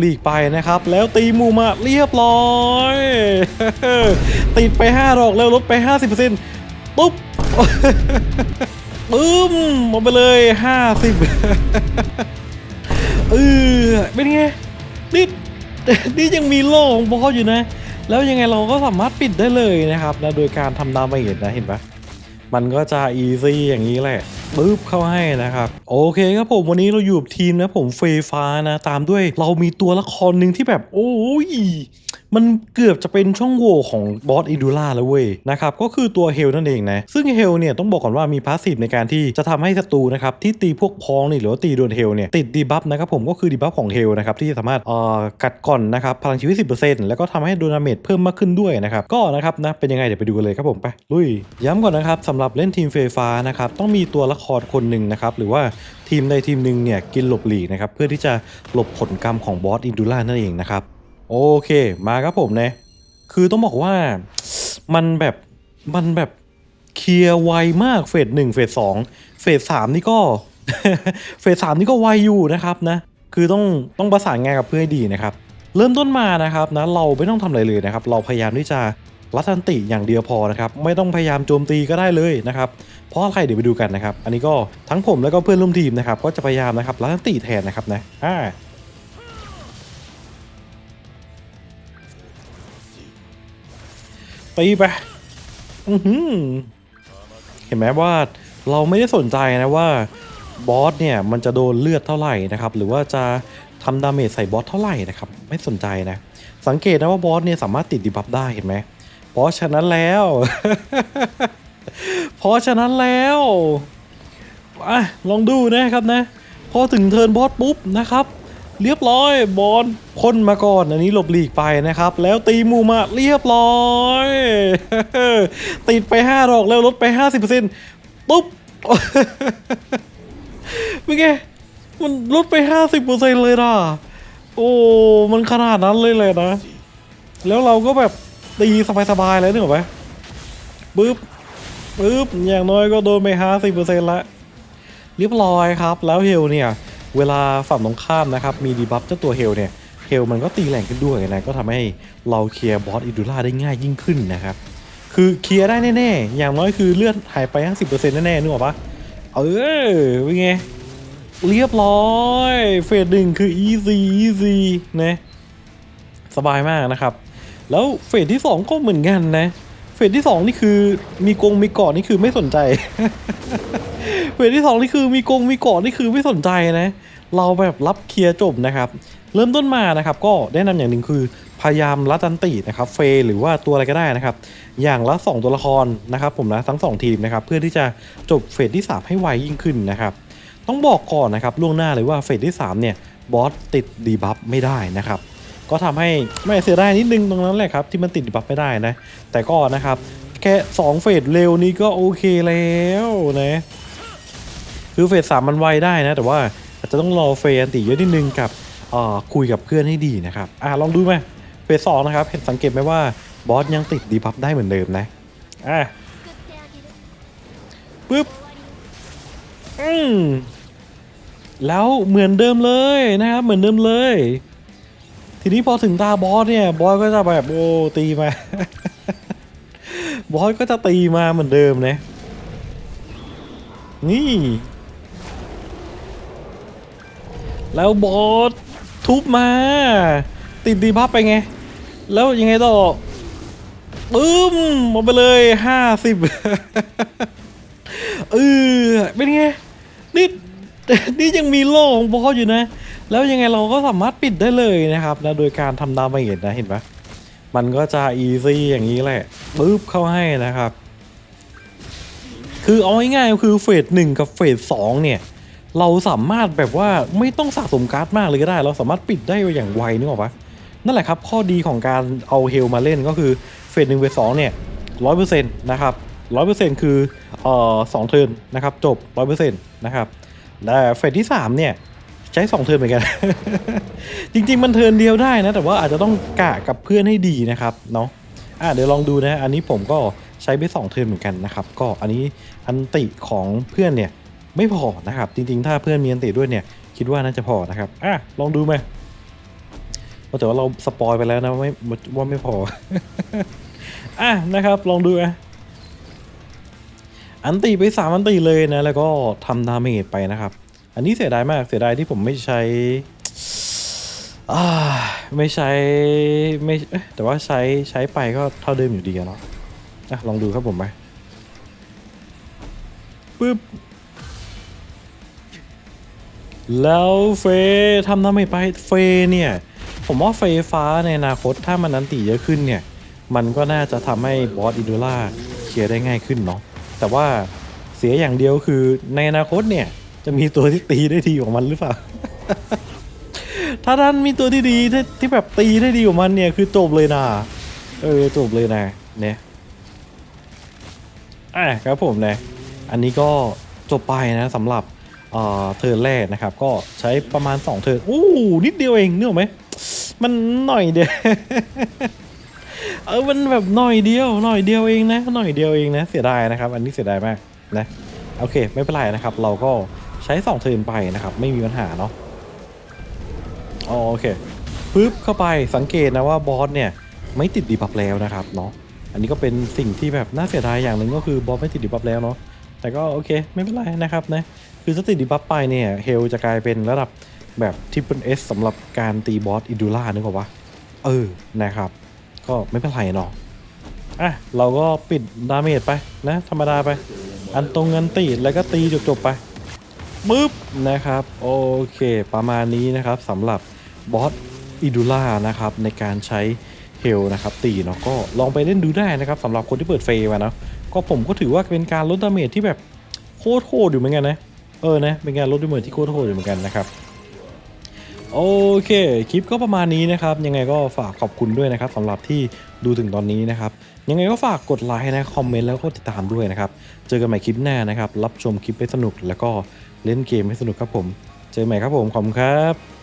หลีกไปนะครับ แล้วตีมูมาเรียบร้อย ติดไป 5 ดอกแล้วลดไป 50%ปุ๊บบึ้มหมดไปเลย 50เออเป็นไงนี่นี่ยังมีโล่ของบอสอยู่นะ แล้วยังไงเราก็สามารถปิดได้เลยนะครับนะโดยการทำดาเมจนะเห็นปะมันก็จะอีซี่อย่างนี้แหละ ปึ๊บเข้าให้นะครับ โอเคครับผมวันนี้เราอยู่กับทีมนะผมเฟฟ้านะ ตามด้วยเรามีตัวละครหนึ่งที่แบบ โอ้ย มันเกือบจะเป็นช่องโหว่ของบอสอิดูล่าแล้วเว้ยนะครับก็คือตัวเฮลนั่นเองนะซึ่งเฮลเนี่ยต้องบอกก่อนว่ามีพาสซีฟในการที่จะทำให้ศัตรูนะครับที่ตีพวกพ้องนี่หรือว่าตีโดนเฮลเนี่ยติดดีบัฟนะครับผมก็คือดีบัฟของเฮลนะครับที่สามารถเอ่อกัดก่อนนะครับพลังชีวิต 10%แล้วก็ทำให้โดนาเมจเพิ่มมากขึ้นด้วยนะครับก็นะครับนะเป็นยังไงเดี๋ยวไปดูกันเลยครับผมไปลุยย้ำก่อนนะครับสำหรับเล่นทีมเฟฟ้านะครับต้องมีตัวละครคนหนึ่งนะครับหรือว่าทีมใดทีมหนึ่งเนี่ยกินหลบหลีกนะครับเพื่อที่จะหลบผลกรรมของบอสอินดูล่านั่นเองนะครับ โอเค มาครับผมนะคือต้องบอกว่ามันแบบมันแบบเคลียร์ไวมากเฟสหนึ่งเฟสสองเฟสสามนี่ก็เฟสสามนี่ก็ไวอยู่นะครับนะ คือต้องต้องประสานงานกับเพื่อนให้ดีนะครับ เริ่มต้นมานะครับนะเราไม่ต้องทำอะไรเลยนะครับ เราพยายามที่จะรัดอันติอย่างเดียวพอนะครับ ไม่ต้องพยายามโจมตีก็ได้เลยนะครับ เพราะอะไรเดี๋ยวไปดูกันนะครับ อันนี้ก็ทั้งผมแล้วก็เพื่อนร่วมทีมนะครับ ก็จะพยายามนะครับรัดอันติแทนนะครับนะอ่า ตีไปอือหือเห็นไหมว่าเราไม่ได้สนใจนะว่าบอสเนี่ยมันจะโดนเลือดเท่าไหร่นะครับ หรือว่าจะทำดาเมจใส่บอสเท่าไหร่นะครับ ไม่สนใจนะ สังเกตนะว่าบอสเนี่ยสามารถติดดีบัฟได้เห็นไหมเพราะฉะนั้นแล้ว เพราะฉะนั้นแล้วอะลองดูนะครับนะ พอถึงเทิร์นบอสปุ๊บนะครับ เรียบร้อยบอลพ่นมาก่อนอันนี้หลบหลีกไปนะครับ แล้วตีมูมาเรียบร้อย ติดไป 5 ดอกแล้วลดไป 50%ปุ๊บเป็นไงมันลดไป 50%เลยนะโอ้ มันขนาดนั้นเลยเลยนะ แล้วเราก็แบบตีสบายๆเลยนึกออกไหมปึ๊บปึ๊บอย่างน้อยก็โดนไป 50%ละเรียบร้อยครับ แล้วเฮลเนี่ย เวลาฝั่งตรงข้ามนะครับมีดีบัฟเจ้าตัวเฮลเนี่ยเฮลมันก็ตีแรงขึ้นด้วยนะก็ทำให้เราเคลียร์บอสอิดูล่าได้ง่ายยิ่งขึ้นนะครับคือเคลียร์ได้แน่ๆ อย่างน้อยคือเลือดหายไป 50%แน่ๆนึกออกปะเออเป็นไง เรียบร้อยเฟสหนึ่งคือ easy easy นะสบายมากนะครับ แล้วเฟสที่ 2 ก็เหมือนกันนะ เฟสที่ 2 นี่คือมีกรงมีเกาะนี่คือไม่สนใจ เฟสที่สองนี่คือมีกรงมีเกาะนี่คือไม่สนใจนะ เราแบบรับเคลียร์จบนะครับ เริ่มต้นมานะครับ ก็แนะนำอย่างหนึ่งคือพยายามรัดอันตินะครับ เฟยหรือว่าตัวอะไรก็ได้นะครับ อย่างละ 2 ตัวละครนะครับผมนะทั้ง 2 ทีมนะครับ เพื่อที่จะจบเฟสที่ 3 ให้ไวยิ่งขึ้นนะครับ ต้องบอกก่อนนะครับล่วงหน้าเลยว่าเฟสที่ 3 เนี่ยบอสติดดีบัฟไม่ได้นะครับก็ทำให้ไม่เสียดายนิดนึงตรงนั้นแหละครับที่มันติดดีบัฟไม่ได้นะ แต่ก็นะครับ แค่ 2 เฟสเร็วนี้ก็โอเคแล้วนะ คือเฟสสามมันไวได้นะ แต่ว่าอาจจะต้องรอเฟสอันติเยอะนิดนึงกับคุยกับเพื่อนให้ดีนะครับอะลองดูไหมเฟสสองนะครับเห็นสังเกตไหมว่าบอสยังติดดีบัฟได้เหมือนเดิมนะอะปึ๊บอืมแล้วเหมือนเดิมเลยนะครับเหมือนเดิมเลย ทีนี้พอถึงตาบอสเนี่ยบอสก็จะแบบโอ้ตีมา บอสก็จะตีมาเหมือนเดิมนะนี่ แล้วบอสทุบมา ติดดีพับไปไง แล้วยังไงต่อปึ้มมดไปเลยห้าสิบเออเป็นไงนี่นี่ยังมีโล่ของบอสอยู่นะ แล้วยังไงเราก็สามารถปิดได้เลยนะครับนะโดยการทำดาเมจนะเห็นปะมันก็จะอีซี่อย่างนี้แหละปึ๊บเข้าให้นะครับ คือเอาง่ายๆคือเฟสหนึ่งกับเฟสสองเนี่ย เราสามารถแบบว่าไม่ต้องสะสมการ์ดมากเลยก็ได้ เราสามารถปิดได้อย่างไวนึกออกปะนั่นแหละครับ ข้อดีของการเอาเฮลมาเล่นก็คือเฟสหนึ่งเฟสสองเนี่ยร้อยเปอร์เซ็นต์นะครับร้อยเปอร์เซ็นต์คือเอ่อสองเทิร์นนะครับจบร้อยเปอร์เซ็นต์นะครับแต่เฟสที่สามเนี่ยใช้สองเทิร์นเหมือนกัน จริงๆมันเทิร์นเดียวได้นะ แต่ว่าอาจจะต้องกะกับเพื่อนให้ดีนะครับเนาะอะเดี๋ยวลองดูนะ อันนี้ผมก็ใช้ไปสองเทิร์นเหมือนกันนะครับ ก็อันนี้อันติของเพื่อนเนี่ย ไม่พอนะครับ จริงๆ ถ้าเพื่อนมีอันติด้วยเนี่ย คิดว่าน่าจะพอนะครับ อะ ลองดูไหมแต่ว่าเราสปอยไปแล้วนะไม่ว่าไม่พอ อะนะครับ ลองดูอะอันตีไปสามอันตีเลยนะ แล้วก็ทำดาเมจไปนะครับ อันนี้เสียดายมากเสียดายที่ผมไม่ใช้อ่าไม่ใช้ไม่แต่ว่าใช้ใช้ไปก็เท่าเดิมอยู่ดีอะเนาะอะลองดูครับผมไปปึ๊บ แล้วเฟย์ทำดาเมจไปเฟย์เนี่ย ผมว่าเฟฟ้าในอนาคตถ้ามันนันตีเยอะขึ้นเนี่ย มันก็น่าจะทำให้บอสอินดูล่าเคลียร์ได้ง่ายขึ้นเนาะแต่ว่าเสียอย่างเดียวคือในอนาคตเนี่ย จะมีตัวที่ตีได้ดีกว่ามันหรือเปล่า ถ้าท่านมีตัวที่ดีที่ที่แบบตีได้ดีกว่ามันเนี่ยคือจบเลยนะเออจบเลยนะเนี่ยอะครับผมนะ อันนี้ก็จบไปนะสำหรับ เอ่อเทิร์นแรกนะครับ ก็ใช้ประมาณ 2 เทิร์นอู้นิดเดียวเองนึกออกไหมมันหน่อยเดียวเออมันแบบหน่อยเดียวหน่อยเดียวเองนะหน่อยเดียวเองนะเสียดายนะครับ อันนี้เสียดายมากนะโอเค ไม่เป็นไรนะครับ เราก็ใช้2เทิร์นไปนะครับ ไม่มีปัญหาเนาะอ๋อโอเคปึ๊บเข้าไปสังเกตนะว่าบอสเนี่ยไม่ติดดีบัฟแล้วนะครับเนาะอันนี้ก็เป็นสิ่งที่แบบน่าเสียดายอย่างหนึ่งก็คือบอสไม่ติดดีบัฟแล้วเนาะแต่ก็โอเค ไม่เป็นไรนะครับนะ คือถ้าติดดีบัฟไปเนี่ยเฮลจะกลายเป็นระดับแบบทิปเปิลเอสสำหรับการตีบอสอิดูล่านึกออกปะเออนะครับ ก็ไม่เป็นไรเนาะอะ เราก็ปิดดาเมจไปนะ ธรรมดาไป อันตรงเงินตีแล้วก็ตีจบๆไปปึ๊บนะครับ โอเค ประมาณนี้นะครับสำหรับบอสอิดูล่านะครับในการใช้เฮลนะครับตีเนาะก็ลองไปเล่นดูได้นะครับสำหรับคนที่เปิดเฟย์มาเนาะก็ผมก็ถือว่าเป็นการลดดาเมจที่แบบโคตรโหดอยู่เหมือนกันนะ เออนะเป็นการลดดาเมจที่โคตรโหดอยู่เหมือนกันนะครับโอเค คลิปก็ประมาณนี้นะครับ ยังไงก็ฝากขอบคุณด้วยนะครับสำหรับที่ดูถึงตอนนี้นะครับ ยังไงก็ฝากกดไลค์นะคอมเมนต์แล้วก็ติดตามด้วยนะครับ เจอกันใหม่คลิปหน้านะครับ รับชมคลิปให้สนุกแล้วก็เล่นเกมให้สนุกครับผม เจอกันใหม่ครับผม ขอบคุณครับ